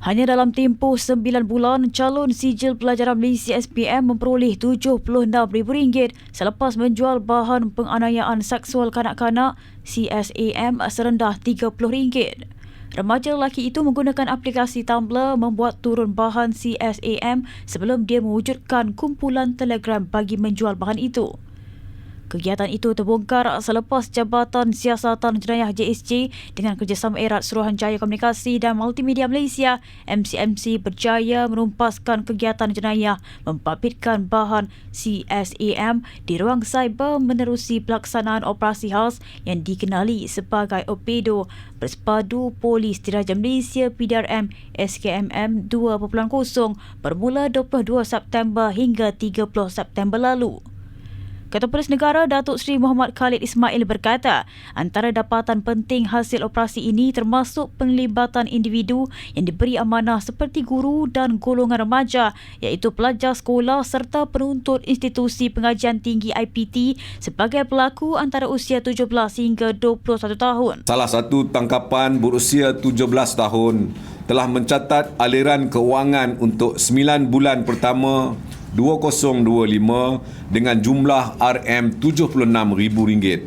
Hanya dalam tempoh 9 bulan, calon sijil pelajaran Malaysia SPM memperoleh RM76,000 selepas menjual bahan penganiayaan seksual kanak-kanak CSAM serendah RM30. Remaja lelaki itu menggunakan aplikasi Tumblr membuat turun bahan CSAM sebelum dia mewujudkan kumpulan Telegram bagi menjual bahan itu. Kegiatan itu terbongkar selepas Jabatan Siasatan Jenayah JSJ dengan kerjasama erat Suruhanjaya Komunikasi dan Multimedia Malaysia MCMC berjaya merumpaskan kegiatan jenayah membabitkan bahan CSAM di ruang cyber menerusi pelaksanaan operasi khas yang dikenali sebagai OPEDO bersepadu Polis Diraja Malaysia PDRM SKMM 2.0 bermula 22 September hingga 30 September lalu. Ketua Polis Negara Datuk Seri Muhammad Khalid Ismail berkata, antara dapatan penting hasil operasi ini termasuk penglibatan individu yang diberi amanah seperti guru dan golongan remaja iaitu pelajar sekolah serta penuntut institusi pengajian tinggi IPT sebagai pelaku antara usia 17 hingga 21 tahun. Salah satu tangkapan berusia 17 tahun telah mencatat aliran keuangan untuk 9 bulan pertama 2025 dengan jumlah RM76,000.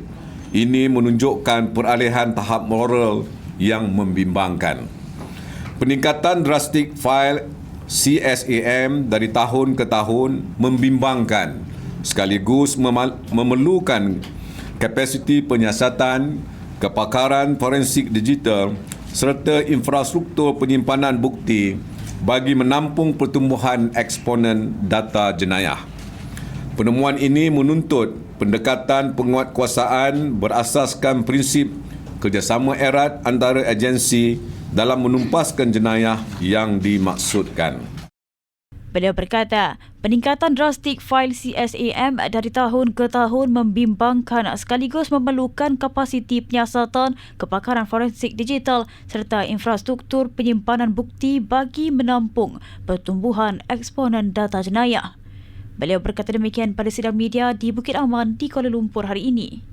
Ini menunjukkan peralihan tahap moral yang membimbangkan. Peningkatan drastik fail CSAM dari tahun ke tahun membimbangkan sekaligus memerlukan kapasiti penyiasatan, kepakaran forensik digital serta infrastruktur penyimpanan bukti bagi menampung pertumbuhan eksponen data jenayah. Penemuan ini menuntut pendekatan penguatkuasaan berasaskan prinsip kerjasama erat antara agensi dalam menumpaskan jenayah yang dimaksudkan. Beliau berkata, peningkatan drastik fail CSAM dari tahun ke tahun membimbangkan sekaligus memerlukan kapasiti penyiasatan, kepakaran forensik digital serta infrastruktur penyimpanan bukti bagi menampung pertumbuhan eksponen data jenayah. Beliau berkata demikian pada sidang media di Bukit Aman di Kuala Lumpur hari ini.